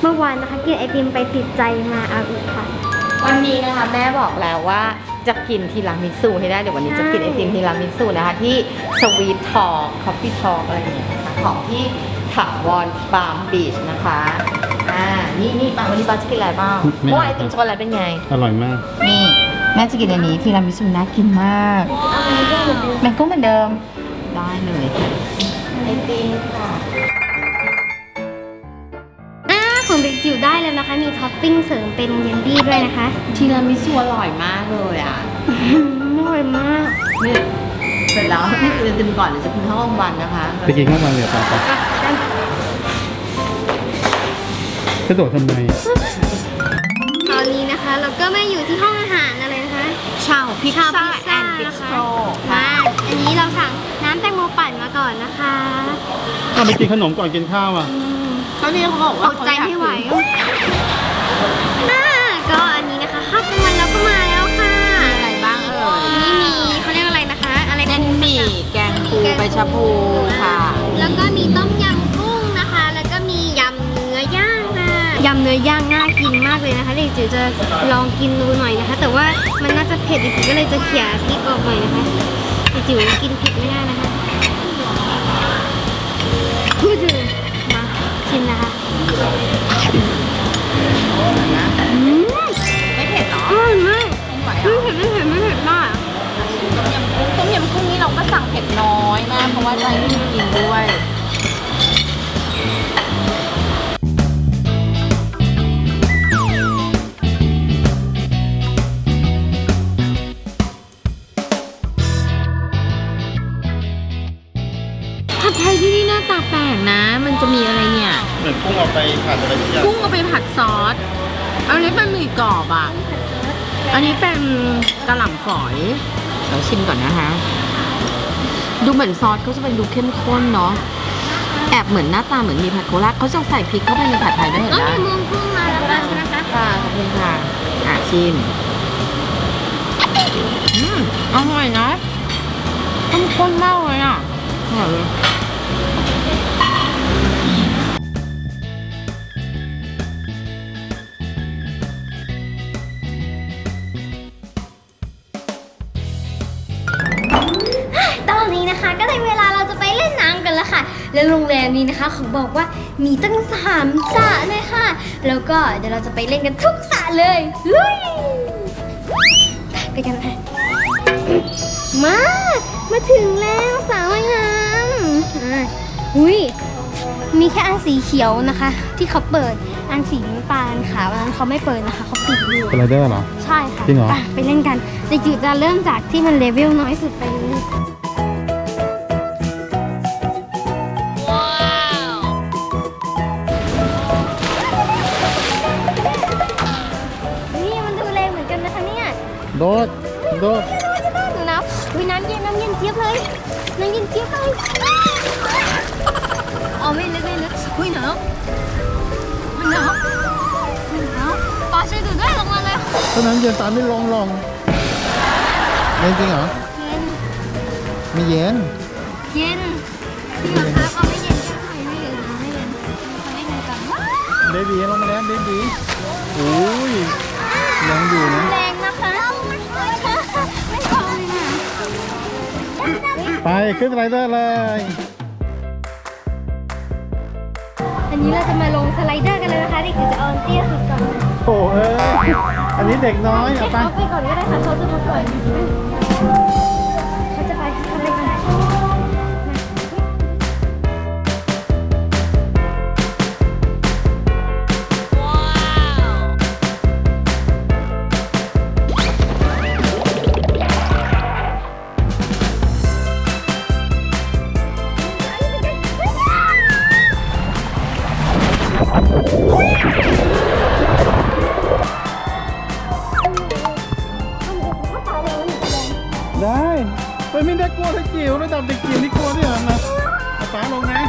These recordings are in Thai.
เมื่อวานนะคะกินไอติมไปติดใจมาเอาอีกค่ะ วันนี้นะคะแม่บอกแล้วว่าจะกินทีรามิสุให้ได้เดี๋ยววันนี้จะกินไอติมทีรามิสุนะคะที่สวีททอล์คอฟฟี่ทอล์อะไรอย่างเงี้ยนะคะของที่ถาวรปาล์มบีชนะคะอ่านี่นี่ปาวันนี้ปาจะกินอะไรบ้างไม่เพราะว่าเอาไอติมช็อกโกแลตเป็นไง อร่อยมาก นี่แม่จะกินอันนี้ทีรามิสุน่ากินมากแมงก็เหมือนเดิมได้เลยไอติมค่ะ จิ๋วได้แล้วนะคะ มีท็อปปิ้งเสริมเป็นเยลลี่ด้วยนะคะทีรามิสุอร่อยมากเลยอะอื้อหืออร่อยมากนี่เสร็จแล้วนี่คือไอติมก่อนเดี๋ยวจะกินข้าวกลางวันนะคะ ไปกินข้าวมันเดี๋ยวต่อไปอะกันกระโดดทำไมตอนนี้นะคะ เราก็มาอยู่ที่ห้องอาหารอะไรนะคะ ชาวพิซชาวซ่าพิซแอซ่านด์บินะสคะโตรมาอันนี้เราสั่งน้ำแตงโมปั่นมาก่อนนะคะ เอาไปกินขนมก่อนกินข้าวอะ อืม เขาเนี่ยเขาบอกอว่าดใจไม่ไหวอ่าก็อันนี้นะคะข้าวกลางวันเราก็มาแล้วค่ะมีอะไรบ้างเอ่ยนี่มีเขาเรียกอะไรนะคะ อะไรเส้นหมี่แกงปูใบชะพูค่ะ แล้วก็มีต้มยำกุ้งนะคะ แล้วก็มียำเนื้อย่างค่ะยำเนื้อย่างน่ากินมากเลยนะคะเด็กจิ๋วจะลองกินดูหน่อยนะคะ แต่ว่ามันน่าจะเผ็ดเด็กจิ๋วก็เลยจะเขี่ยพริกออกหน่อยนะคะเด็กจิ๋วกินเผ็ดไม่ได้นะคะ ไม่ไหวไม่อะเผ็ดไม่เผ็ดไม่เผ็ดมากต้มยำกุ้งต้มยำกุ้งนี่เราก็สั่งเผ็ดน้อยมากเพราะว่าใจไม่กินด้วยผัดไทยที่นี่หน้าตาแปลกนะ มันจะมีอะไรเนี่ย เหมือนกุ้งเอาไปผัดอะไรทุกอย่างกุ้งเอาไปผัดซอสอันนี้เป็นหมี่กรอบอะ อันนี้เป็นกระหล่ำฝอย เดี๋ยวชิมก่อนนะคะ ดูเหมือนซอสเขาจะเป็นดูเข้มข้นเนาะ แอบเหมือนหน้าตาเหมือนมีผัดโคราชเขาจะใส่พริกเข้าไปในผัดไทยด้วยเห็นก็ไหมมีมวงกุ้งมาแล้วค่ะใช่ไหมคะค่ะขอบคุณค่ะ อะชิม อืมอร่อยนะเข้มข้นมากเลยอะอร่อย แล้วค่ะและโรงแรมนี้นะคะเขาบอกว่ามีตั้งสามสระเลยค่ะ แล้วก็เดี๋ยวเราจะไปเล่นกันทุกสระเลยลุยไปกันค่ะมา มาถึงแล้วสระว่ายน้ำอ่าอุ้ยมีแค่อันสีเขียวนะคะ ที่เขาเปิดอันสีน้ำตาลขาวอันนั้นเขาไม่เปิดนะคะเขาปิดอยู่สไลเดอร์เหรอ ใช่ค่ะจริงเหรอ ไปไปเล่นกันเด็กจิ๋วจะเริ่มจากที่มันเลเวลน้อยสุดไปเลย โดดโดดดูน้ำอุ้ยน้ำเย็นน้ำเย็นเจี๊ยบเลยน้ำเย็นเจี๊ยบเลยอ๋อไม่ลึกไม่ลึกอุ้ยหนาวมันหนาวมันหนาวปอช่วยดูด้วยลงมาเลยเท่านั้นเย็นตามไม่ลงลงเย็นจริงเหรอเย็นไม่เย็นเย็นจริงเหรอครับเอาไม่เย็นใช่ไหมไม่เย็นนะไม่เย็นเขาไม่เย็นกันเบบีลงมาแล้วเบบีโอ้ยแรงอยู่นะ ไปขึ้นสไลเดอร์เลย อันนี้เราจะมาลงสไลเดอร์กันเลยนะคะเด็กจิ๋วจะเอาอันเตี้ยสุดก่อนโอ้เอ้ยอันนี้เด็กน้อยให้เอาไปเขาไปก่อนก็ได้ค่ะเขาจะมาก่อน จิ๋วระดับเด็กจิ๋วนี่กลัวด้วยเหรอนะเอาฟ้าลงนะ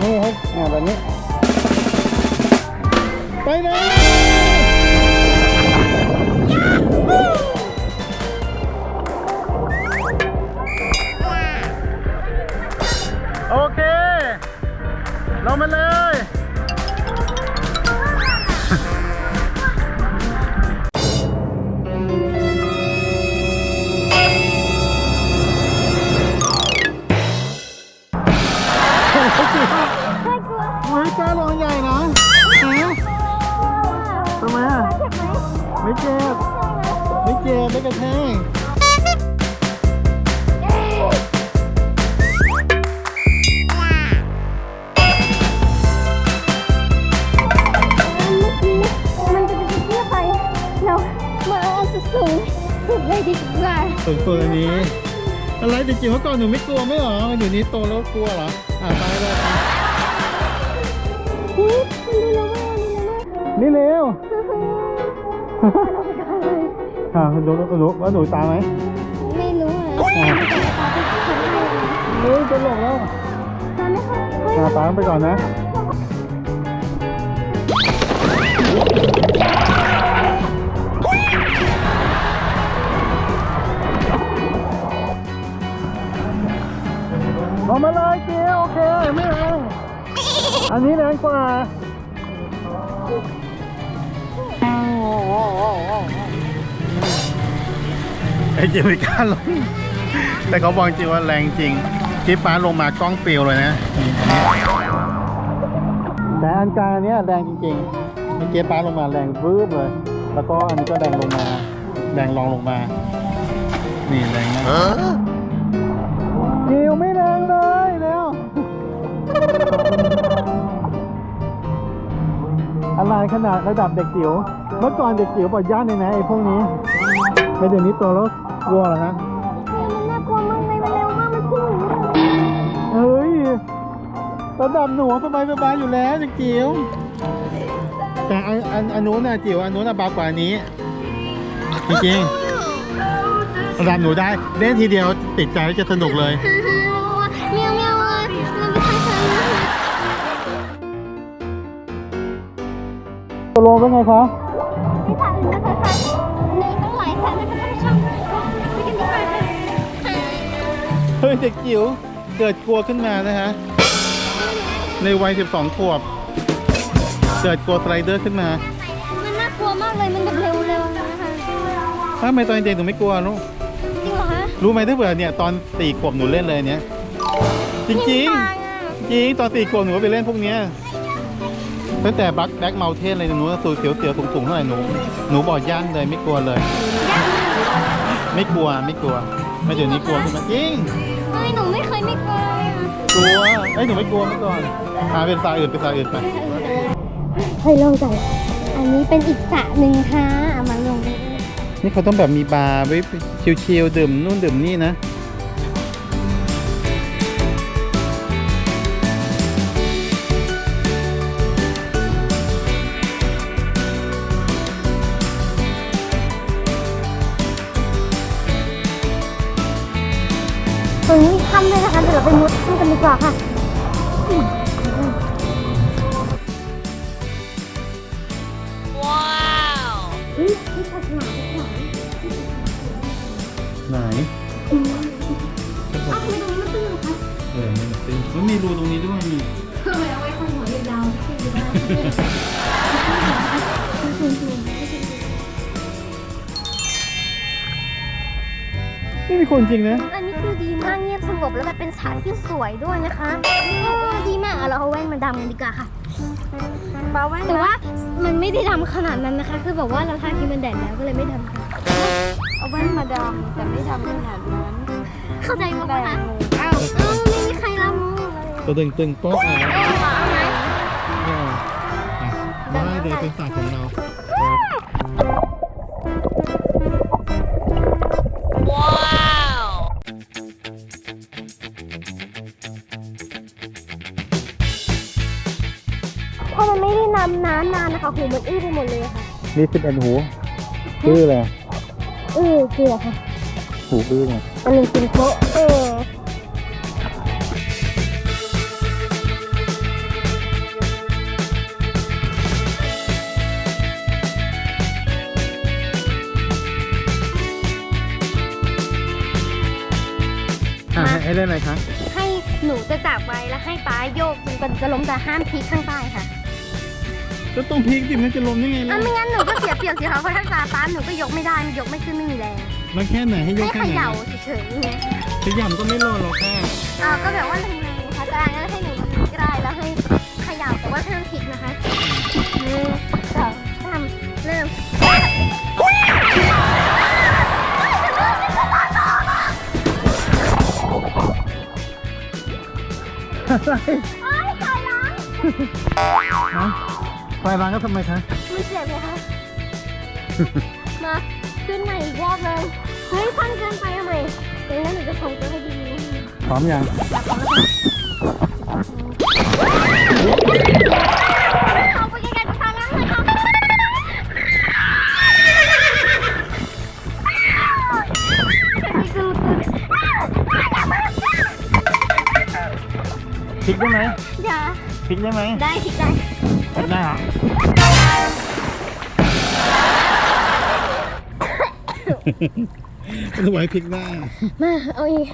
นี่ครับอ่าแบบนี้ ไปเลย กระแทกมันจะเป็นเพื่อไปเรามาเอาสุดสูงสุดเลยดีกว่าส่วนตัวนนี้ อะไรจริงๆเมื่อก่อนหนูไม่กลัวไม่หรอเดี๋ยวนี้โตแล้วกลัวเหรอ อะไปเลยไปอุ๊ยมันดูแล้วว่ามันดูแล้วนี่เร็ว อะหนูหนูว่าหนูตามไหมไม่รู้อะอะเฮ้ยจะหลงแล้วตอนนี้ค่ะอะตามไปก่อนนะลงมาเลยเกียวโอเค ไม่แรงอันนี้แรงกว่า ไอ้เจไม่กล้าลง แต่เขาบอกจริงว่าแรงจริงกิ๊บฟ้าลงมากล้องปิวเลยนะแต่อันกลางอันเนี้ยแรงจริงๆเมื่อกี้ฟ้าลงมาแรงวืบเลย แล้วก็อันนี้ก็แรงลงมา แรงรองลงมา นี่แรงมากกิวไม่แรงเลยเร็วอะไรขนาดระดับเด็กจิ๋ว เมื่อก่อนเด็กจิ๋วปล่อยย่านเลยนะไอ้พวกนี้แต่เดี๋ยวนี้โตแล้ว กลัวเหรอฮะมันน่ากลัวมากเลยมันเร็วมากมันพุ่งหนีเลยเฮ้ยระดับหนูสบายสบายอยู่แล้วเด็กจิ๋วแต่อันอันอันนู้นน่ะจิ๋วอันนู้นน่ะเบากว่านี้จริงๆระดับหนูได้เล่นทีเดียวติดใจจะสนุกเลยเมียวเมียวเลยมันไม่ทันฉันตกลงเป็นไงคะไม่ทันนะคะค่ะ เฮ้ยเด็กจิ๋วเกิดกลัวขึ้นมานะฮะ ในวัย 12 ขวบ เกิดกลัวสไลเดอร์ขึ้นมามันน่ากลัวมากเลยมันแบบเร็วๆนะคะถ้าทำไมตอนเด็กหนูไม่กลัวลูกจริงเหรอคะรู้ไหมถ้าเผื่อเนี่ยตอนสี่ขวบหนูเล่นเลยเนี้ยจริงจริงทางอะๆจริงตอนสี่ขวบหนูก็ไปเล่นพวกเนี้ยตั้งแต่บักแบ็กเมลเทนเลยหนูสูเสียวเสียวสูงสูงๆเท่าไหร่หนูหนูบอกย่านเลยไม่กลัวเลย ไม่กลัวไม่กลัว ไม่เดี๋ยวนี้กลัวขึ้นมาจริง เฮ้ยหนูไม่เคยไม่กลัวเลยอะกลัวเอ้ยหนูไม่กลัวเมื่อก่อนพาเป็นสายอื่นเป็นสายอื่นไปเฮ้ยลงใจ อันนี้เป็นอีกสระหนึ่งค่ะเอามาลงเลยนี่เขาต้องแบบมีบาร์ไว้ชิลๆดื่มนู่นดื่มนี่นะ มุดถ้ำกันดีกว่าค่ะว้าวนี่นี่ศาสนาดีกว่าไหนอ้าวทำไมตรงนี้มันตื้นเหรอคะเออมันเป็นมันมีรูตรงนี้ด้วยนี่ทำไมเอาไว้คนหัวยาวๆที่อยู่ได้จริงไม่มีคนจริงนะๆอันนี้คือดีมากเงียบสงบแล้วแบบเป็นฉากที่สวยด้วยนะคะโอ้ดีมากเอาเราเอาแว่นมาดำกันดีกว่าค่ะปลาแว่นแต่ว่ามันไม่ได้ดำขนาดนั้นนะคะ คือแบบว่าเราทาครีมมันแดดแล้วก็เลยไม่ดำค่ะเอาแว่นมาดำแต่ไม่ดำขนาดนั้นเข้าใจมั้ยแต่คะงูอ้าวเออไม่มีใครรับมือเลยตัวตึงตึงโป๊ะอะเอ๊ะขอเอาไหมอะได้เดี๋ยวเป็นศาสตร์ของเรา ราะมันไม่ได้นำน้ำนานนะคะหูมันอื้อไปหมดเลยค่ะมีสิบเอ็ดหูอื้อเลยอื้อเกลือค่ะหูอื้อไงอันหนึ่งเป็นโคเอออะให้ให้เล่นอะไรคะ ให้หนูจะจับไว้แล้วให้ป้าโยกจนกว่าจะล้มแต่ห้ามพลิกข้างใต้ค่ะ ก็ต้องพลิกสิมันจะล้มยังไงล่ะอ้าไม่งั้นหนูก็เสียเปรียบสิคะเพราะถ้าฟ้าฟ้าหนูก็ยกไม่ได้มันยกไม่ขึ้นไม่มีแรงแล้วแค่ไหนให้ยกให้แค่เขไหนย่าเฉยๆไงขยำก็ไม่รอดหรอกค่ะอ้าวก็แบบว่าทำไมคะกะางให้หนูพลิกได้แล้วให้ขย่าแต่ว่าห้ามพลิกนะคะหนึ่งสองสามเริ่มอะไรโอ๊ยขอร้อง นะ ไฟร้านก็ทำไมคะมันเจ็บไหมคะมาขึ้นใหม่อีกรอบเลยเฮ้ยสั้นเกินไปทำไมเดี๋ยวนั้นหนูจะส่งตัวให้ดีพร้อมยังเอาไปไกลๆกับทางนั้นเลยค่ะนี่คือพลิกได้ไหมอย่าพลิกได้ไหมได้สิได้พลิกได้ เหรอไม่ไหวพลิกได้มา เอาอีก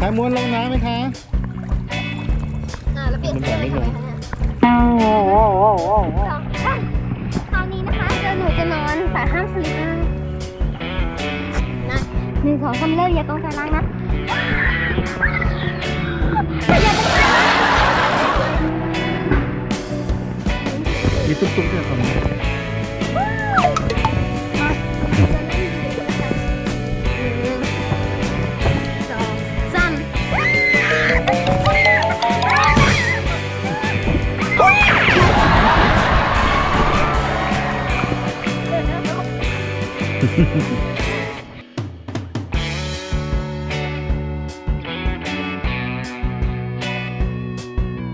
ขายม้วนลงน้ำไหมคะ อ่าแล้วเปลี่ยนเสื้อเลยค่ะโอ้โหโอ้โหโอ้โหสองสามคราวนี้นะคะเดี๋ยวหนูจะนอนแต่ห้ามสลิปนะนะหนึ่งสองสามเริ่มอย่าต้องใจร้ายนะ อย่า